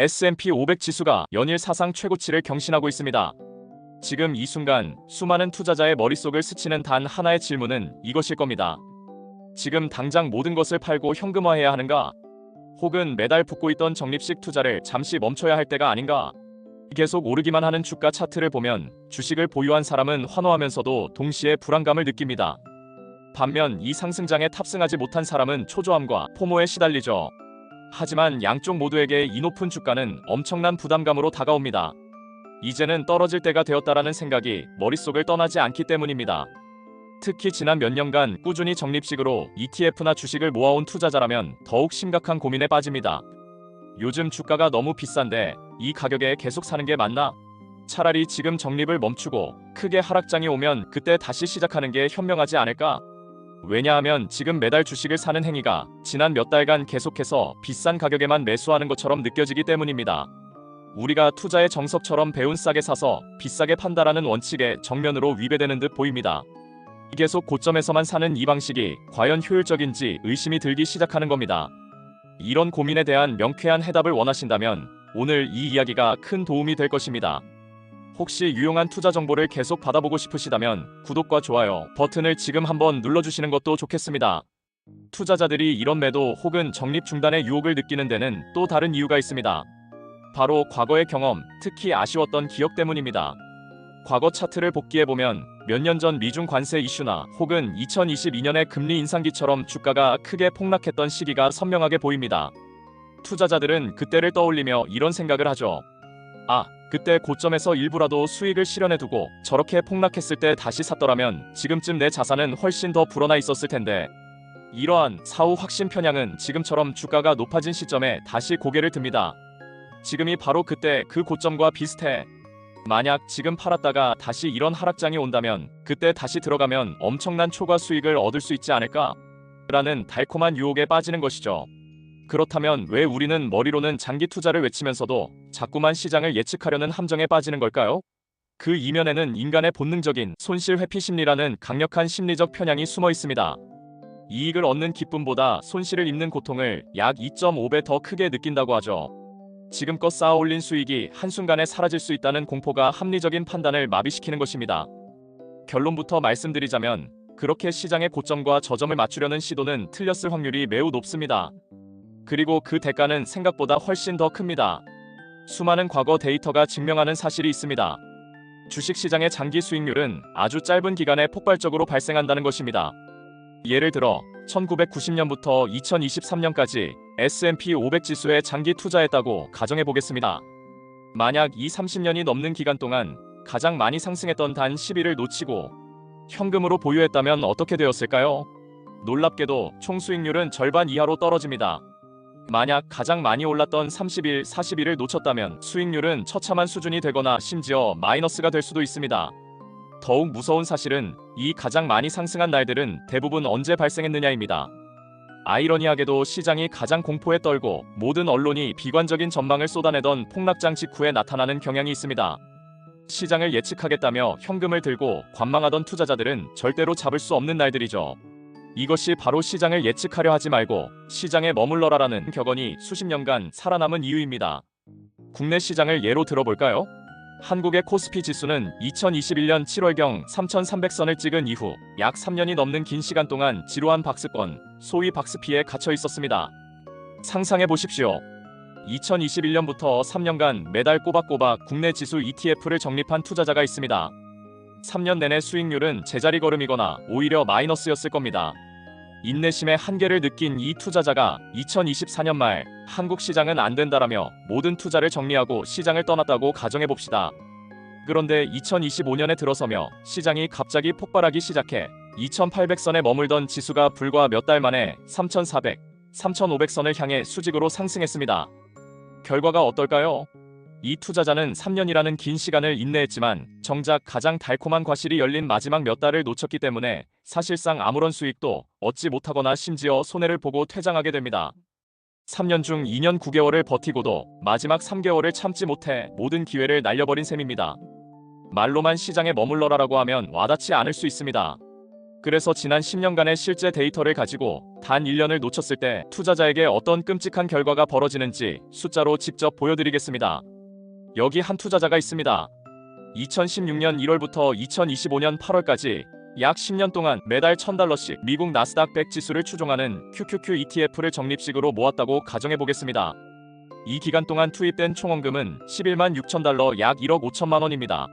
S&P 500 지수가 연일 사상 최고치를 경신하고 있습니다. 지금 이 순간 수많은 투자자의 머릿속을 스치는 단 하나의 질문은 이것일 겁니다. 지금 당장 모든 것을 팔고 현금화해야 하는가? 혹은 매달 붙고 있던 적립식 투자를 잠시 멈춰야 할 때가 아닌가? 계속 오르기만 하는 주가 차트를 보면 주식을 보유한 사람은 환호하면서도 동시에 불안감을 느낍니다. 반면 이 상승장에 탑승하지 못한 사람은 초조함과 포모에 시달리죠. 하지만 양쪽 모두에게 이 높은 주가는 엄청난 부담감으로 다가옵니다. 이제는 떨어질 때가 되었다라는 생각이 머릿속을 떠나지 않기 때문입니다. 특히 지난 몇 년간 꾸준히 적립식으로 ETF나 주식을 모아온 투자자라면 더욱 심각한 고민에 빠집니다. 요즘 주가가 너무 비싼데 이 가격에 계속 사는 게 맞나? 차라리 지금 적립을 멈추고 크게 하락장이 오면 그때 다시 시작하는 게 현명하지 않을까? 왜냐하면 지금 매달 주식을 사는 행위가 지난 몇 달간 계속해서 비싼 가격에만 매수하는 것처럼 느껴지기 때문입니다. 우리가 투자의 정석처럼 배운 싸게 사서 비싸게 판다라는 원칙에 정면으로 위배되는 듯 보입니다. 계속 고점에서만 사는 이 방식이 과연 효율적인지 의심이 들기 시작하는 겁니다. 이런 고민에 대한 명쾌한 해답을 원하신다면 오늘 이 이야기가 큰 도움이 될 것입니다. 혹시 유용한 투자 정보를 계속 받아보고 싶으시다면 구독과 좋아요 버튼을 지금 한번 눌러주시는 것도 좋겠습니다. 투자자들이 이런 매도 혹은 적립 중단의 유혹을 느끼는 데는 또 다른 이유가 있습니다. 바로 과거의 경험, 특히 아쉬웠던 기억 때문입니다. 과거 차트를 복기해보면 몇 년 전 미중 관세 이슈나 혹은 2022년의 금리 인상기처럼 주가가 크게 폭락했던 시기가 선명하게 보입니다. 투자자들은 그때를 떠올리며 이런 생각을 하죠. 아, 그때 고점에서 일부라도 수익을 실현해두고 저렇게 폭락했을 때 다시 샀더라면 지금쯤 내 자산은 훨씬 더 불어나 있었을 텐데. 이러한 사후 확신 편향은 지금처럼 주가가 높아진 시점에 다시 고개를 듭니다. 지금이 바로 그때 그 고점과 비슷해. 만약 지금 팔았다가 다시 이런 하락장이 온다면 그때 다시 들어가면 엄청난 초과 수익을 얻을 수 있지 않을까? 라는 달콤한 유혹에 빠지는 것이죠. 그렇다면 왜 우리는 머리로는 장기 투자를 외치면서도 자꾸만 시장을 예측하려는 함정에 빠지는 걸까요? 그 이면에는 인간의 본능적인 손실 회피 심리라는 강력한 심리적 편향이 숨어 있습니다. 이익을 얻는 기쁨보다 손실을 입는 고통을 약 2.5배 더 크게 느낀다고 하죠. 지금껏 쌓아 올린 수익이 한순간에 사라질 수 있다는 공포가 합리적인 판단을 마비시키는 것입니다. 결론부터 말씀드리자면 그렇게 시장의 고점과 저점을 맞추려는 시도는 틀렸을 확률이 매우 높습니다. 그리고 그 대가는 생각보다 훨씬 더 큽니다. 수많은 과거 데이터가 증명하는 사실이 있습니다. 주식시장의 장기 수익률은 아주 짧은 기간에 폭발적으로 발생한다는 것입니다. 예를 들어 1990년부터 2023년까지 S&P 500 지수에 장기 투자했다고 가정해 보겠습니다. 만약 이 30년이 넘는 기간 동안 가장 많이 상승했던 단 10일을 놓치고 현금으로 보유했다면 어떻게 되었을까요? 놀랍게도 총 수익률은 절반 이하로 떨어집니다. 만약 가장 많이 올랐던 30일, 40일을 놓쳤다면 수익률은 처참한 수준이 되거나 심지어 마이너스가 될 수도 있습니다. 더욱 무서운 사실은 이 가장 많이 상승한 날들은 대부분 언제 발생했느냐입니다. 아이러니하게도 시장이 가장 공포에 떨고 모든 언론이 비관적인 전망을 쏟아내던 폭락장 직후에 나타나는 경향이 있습니다. 시장을 예측하겠다며 현금을 들고 관망하던 투자자들은 절대로 잡을 수 없는 날들이죠. 이것이 바로 시장을 예측하려 하지 말고 시장에 머물러라라는 격언이 수십 년간 살아남은 이유입니다. 국내 시장을 예로 들어볼까요? 한국의 코스피 지수는 2021년 7월경 3,300선을 찍은 이후 약 3년이 넘는 긴 시간 동안 지루한 박스권, 소위 박스피에 갇혀 있었습니다. 상상해 보십시오. 2021년부터 3년간 매달 꼬박꼬박 국내 지수 ETF를 적립한 투자자가 있습니다. 3년 내내 수익률은 제자리 걸음이거나 오히려 마이너스였을 겁니다. 인내심의 한계를 느낀 이 투자자가 2024년 말 한국 시장은 안 된다라며 모든 투자를 정리하고 시장을 떠났다고 가정해 봅시다. 그런데 2025년에 들어서며 시장이 갑자기 폭발하기 시작해 2800선에 머물던 지수가 불과 몇 달 만에 3400, 3500선을 향해 수직으로 상승했습니다. 결과가 어떨까요? 이 투자자는 3년이라는 긴 시간을 인내했지만 정작 가장 달콤한 과실이 열린 마지막 몇 달을 놓쳤기 때문에 사실상 아무런 수익도 얻지 못하거나 심지어 손해를 보고 퇴장하게 됩니다. 3년 중 2년 9개월을 버티고도 마지막 3개월을 참지 못해 모든 기회를 날려버린 셈입니다. 말로만 시장에 머물러라라고 하면 와닿지 않을 수 있습니다. 그래서 지난 10년간의 실제 데이터를 가지고 단 1년을 놓쳤을 때 투자자에게 어떤 끔찍한 결과가 벌어지는지 숫자로 직접 보여드리겠습니다. 여기 한 투자자가 있습니다. 2016년 1월부터 2025년 8월까지 약 10년 동안 매달 1000달러씩 미국 나스닥 100 지수를 추종하는 QQQ ETF를 적립식으로 모았다고 가정해 보겠습니다. 이 기간 동안 투입된 총원금은 11만 6천 달러 약 1억 5천만 원입니다.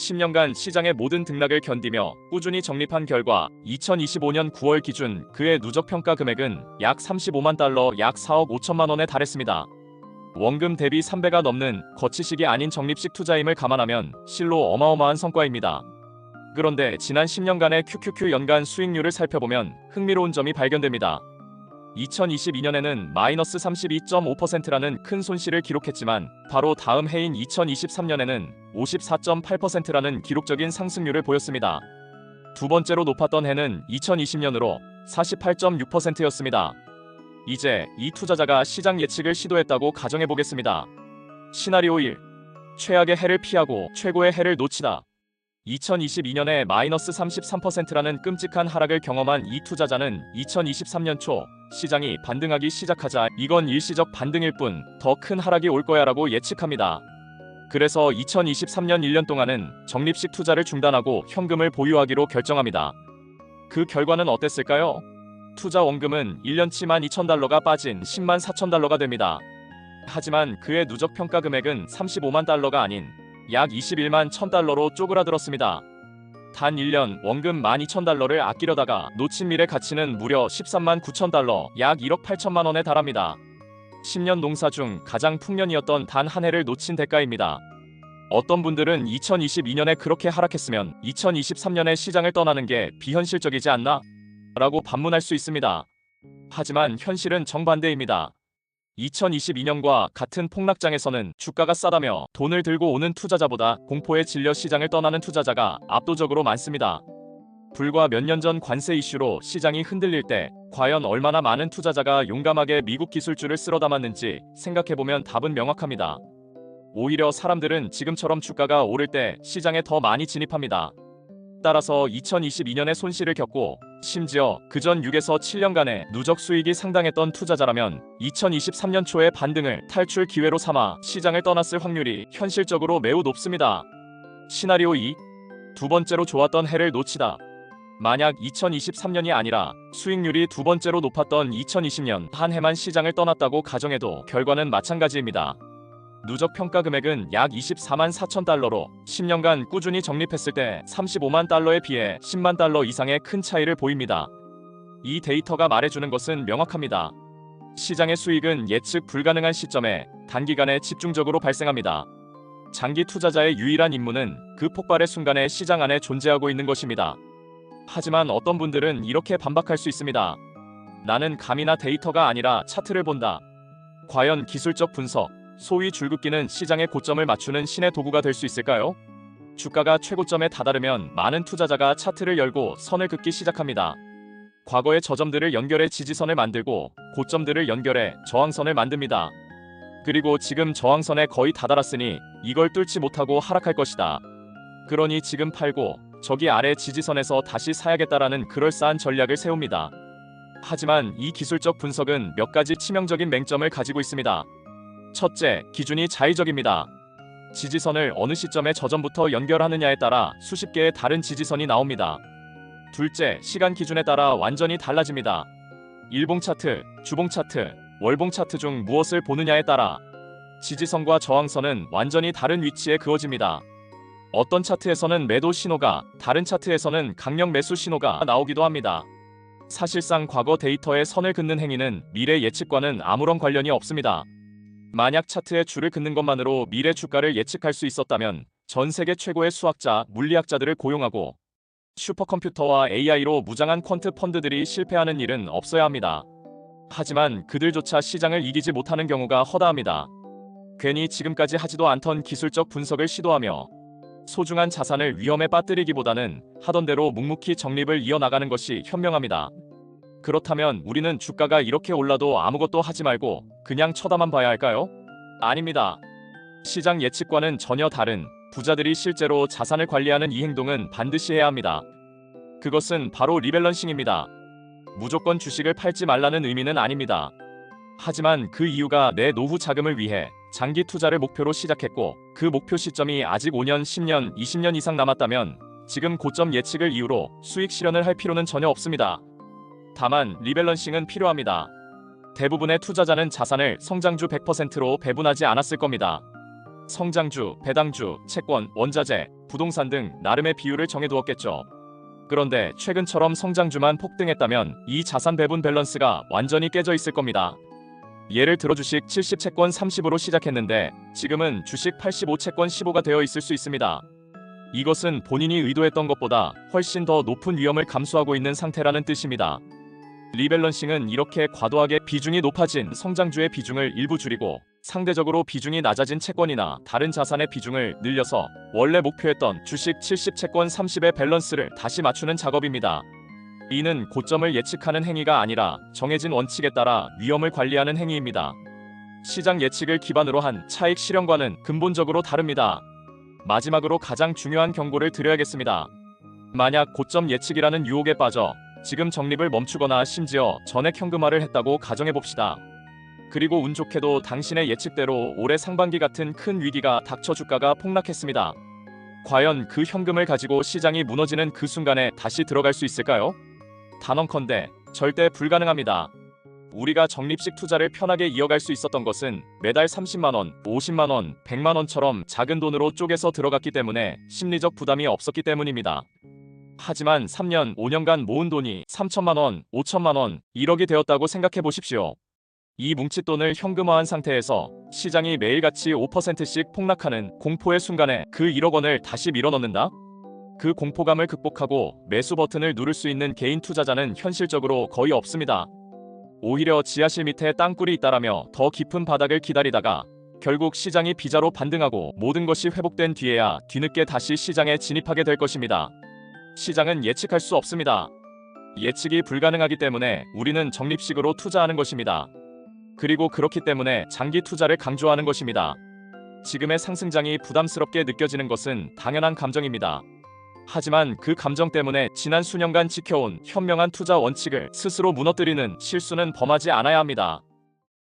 10년간 시장의 모든 등락을 견디며 꾸준히 적립한 결과 2025년 9월 기준 그의 누적 평가 금액은 약 35만 달러 약 4억 5천만 원에 달했습니다. 원금 대비 3배가 넘는 거치식이 아닌 적립식 투자임을 감안하면 실로 어마어마한 성과입니다. 그런데 지난 10년간의 QQQ 연간 수익률을 살펴보면 흥미로운 점이 발견됩니다. 2022년에는 마이너스 32.5%라는 큰 손실을 기록했지만 바로 다음 해인 2023년에는 54.8%라는 기록적인 상승률을 보였습니다. 두 번째로 높았던 해는 2020년으로 48.6%였습니다. 이제 이 투자자가 시장 예측을 시도했다고 가정해 보겠습니다. 시나리오 1. 최악의 해를 피하고 최고의 해를 놓치다. 2022년에 마이너스 33%라는 끔찍한 하락을 경험한 이 투자자는 2023년 초 시장이 반등하기 시작하자 이건 일시적 반등일 뿐 더 큰 하락이 올 거야 라고 예측합니다. 그래서 2023년 1년 동안은 적립식 투자를 중단하고 현금을 보유하기로 결정합니다. 그 결과는 어땠을까요? 투자 원금은 1년치 12,000달러가 빠진 10만 4,000달러가 됩니다. 하지만 그의 누적 평가 금액은 35만 달러가 아닌 약 21만 1,000달러로 쪼그라들었습니다. 단 1년 원금 12,000달러를 아끼려다가 놓친 밀의 가치는 무려 13만 9,000달러, 약 1억 8천만 원에 달합니다. 10년 농사 중 가장 풍년이었던 단 한 해를 놓친 대가입니다. 어떤 분들은 2022년에 그렇게 하락했으면 2023년에 시장을 떠나는 게 비현실적이지 않나? 라고 반문할 수 있습니다. 하지만 현실은 정반대입니다. 2022년과 같은 폭락장에서는 주가가 싸다며 돈을 들고 오는 투자자보다 공포에 질려 시장을 떠나는 투자자가 압도적으로 많습니다. 불과 몇 년 전 관세 이슈로 시장이 흔들릴 때 과연 얼마나 많은 투자자가 용감하게 미국 기술주를 쓸어 담았는지 생각해보면 답은 명확합니다. 오히려 사람들은 지금처럼 주가가 오를 때 시장에 더 많이 진입합니다. 따라서 2022년에 손실을 겪고 심지어 그전 6에서 7년간의 누적 수익이 상당했던 투자자라면 2023년 초의 반등을 탈출 기회로 삼아 시장을 떠났을 확률이 현실적으로 매우 높습니다. 시나리오 2. 두 번째로 좋았던 해를 놓치다. 만약 2023년이 아니라 수익률이 두 번째로 높았던 2020년 한 해만 시장을 떠났다고 가정해도 결과는 마찬가지입니다. 누적 평가 금액은 약 24만 4천 달러로 10년간 꾸준히 적립했을 때 35만 달러에 비해 10만 달러 이상의 큰 차이를 보입니다. 이 데이터가 말해주는 것은 명확합니다. 시장의 수익은 예측 불가능한 시점에 단기간에 집중적으로 발생합니다. 장기 투자자의 유일한 임무는 그 폭발의 순간에 시장 안에 존재하고 있는 것입니다. 하지만 어떤 분들은 이렇게 반박할 수 있습니다. 나는 감이나 데이터가 아니라 차트를 본다. 과연 기술적 분석, 소위 줄긋기는 시장의 고점을 맞추는 신의 도구가 될 수 있을까요? 주가가 최고점에 다다르면 많은 투자자가 차트를 열고 선을 긋기 시작합니다. 과거의 저점들을 연결해 지지선을 만들고 고점들을 연결해 저항선을 만듭니다. 그리고 지금 저항선에 거의 다다랐으니 이걸 뚫지 못하고 하락할 것이다. 그러니 지금 팔고 저기 아래 지지선에서 다시 사야겠다라는 그럴싸한 전략을 세웁니다. 하지만 이 기술적 분석은 몇 가지 치명적인 맹점을 가지고 있습니다. 첫째, 기준이 자의적입니다. 지지선을 어느 시점에 저점부터 연결하느냐에 따라 수십 개의 다른 지지선이 나옵니다. 둘째, 시간 기준에 따라 완전히 달라집니다. 일봉 차트, 주봉 차트, 월봉 차트 중 무엇을 보느냐에 따라 지지선과 저항선은 완전히 다른 위치에 그어집니다. 어떤 차트에서는 매도 신호가, 다른 차트에서는 강력 매수 신호가 나오기도 합니다. 사실상 과거 데이터에 선을 긋는 행위는 미래 예측과는 아무런 관련이 없습니다. 만약 차트에 줄을 긋는 것만으로 미래 주가를 예측할 수 있었다면 전 세계 최고의 수학자, 물리학자들을 고용하고 슈퍼컴퓨터와 AI로 무장한 퀀트 펀드들이 실패하는 일은 없어야 합니다. 하지만 그들조차 시장을 이기지 못하는 경우가 허다합니다. 괜히 지금까지 하지도 않던 기술적 분석을 시도하며 소중한 자산을 위험에 빠뜨리기보다는 하던 대로 묵묵히 적립을 이어나가는 것이 현명합니다. 그렇다면 우리는 주가가 이렇게 올라도 아무것도 하지 말고 그냥 쳐다만 봐야 할까요? 아닙니다. 시장 예측과는 전혀 다른 부자들이 실제로 자산을 관리하는 이 행동은 반드시 해야 합니다. 그것은 바로 리밸런싱입니다. 무조건 주식을 팔지 말라는 의미는 아닙니다. 하지만 그 이유가 내 노후 자금을 위해 장기 투자를 목표로 시작했고 그 목표 시점이 아직 5년, 10년, 20년 이상 남았다면 지금 고점 예측을 이유로 수익 실현을 할 필요는 전혀 없습니다. 다만 리밸런싱은 필요합니다. 대부분의 투자자는 자산을 성장주 100%로 배분하지 않았을 겁니다. 성장주, 배당주, 채권, 원자재, 부동산 등 나름의 비율을 정해두었겠죠. 그런데 최근처럼 성장주만 폭등했다면 이 자산 배분 밸런스가 완전히 깨져 있을 겁니다. 예를 들어 주식 70 채권 30으로 시작했는데 지금은 주식 85 채권 15가 되어 있을 수 있습니다. 이것은 본인이 의도했던 것보다 훨씬 더 높은 위험을 감수하고 있는 상태라는 뜻입니다. 리밸런싱은 이렇게 과도하게 비중이 높아진 성장주의 비중을 일부 줄이고 상대적으로 비중이 낮아진 채권이나 다른 자산의 비중을 늘려서 원래 목표했던 주식 70 채권 30의 밸런스를 다시 맞추는 작업입니다. 이는 고점을 예측하는 행위가 아니라 정해진 원칙에 따라 위험을 관리하는 행위입니다. 시장 예측을 기반으로 한 차익 실현과는 근본적으로 다릅니다. 마지막으로 가장 중요한 경고를 드려야겠습니다. 만약 고점 예측이라는 유혹에 빠져 지금 적립을 멈추거나 심지어 전액 현금화를 했다고 가정해 봅시다. 그리고 운 좋게도 당신의 예측대로 올해 상반기 같은 큰 위기가 닥쳐 주가가 폭락했습니다. 과연 그 현금을 가지고 시장이 무너지는 그 순간에 다시 들어갈 수 있을까요? 단언컨대 절대 불가능합니다. 우리가 적립식 투자를 편하게 이어갈 수 있었던 것은 매달 30만 원, 50만 원, 100만 원처럼 작은 돈으로 쪼개서 들어갔기 때문에 심리적 부담이 없었기 때문입니다. 하지만 3년, 5년간 모은 돈이 3천만 원, 5천만 원, 1억이 되었다고 생각해 보십시오. 이 뭉칫돈을 현금화한 상태에서 시장이 매일같이 5%씩 폭락하는 공포의 순간에 그 1억 원을 다시 밀어넣는다? 그 공포감을 극복하고 매수 버튼을 누를 수 있는 개인 투자자는 현실적으로 거의 없습니다. 오히려 지하실 밑에 땅굴이 있다라며 더 깊은 바닥을 기다리다가 결국 시장이 비자로 반등하고 모든 것이 회복된 뒤에야 뒤늦게 다시 시장에 진입하게 될 것입니다. 시장은 예측할 수 없습니다. 예측이 불가능하기 때문에 우리는 적립식으로 투자하는 것입니다. 그리고 그렇기 때문에 장기 투자를 강조하는 것입니다. 지금의 상승장이 부담스럽게 느껴지는 것은 당연한 감정입니다. 하지만 그 감정 때문에 지난 수년간 지켜온 현명한 투자 원칙을 스스로 무너뜨리는 실수는 범하지 않아야 합니다.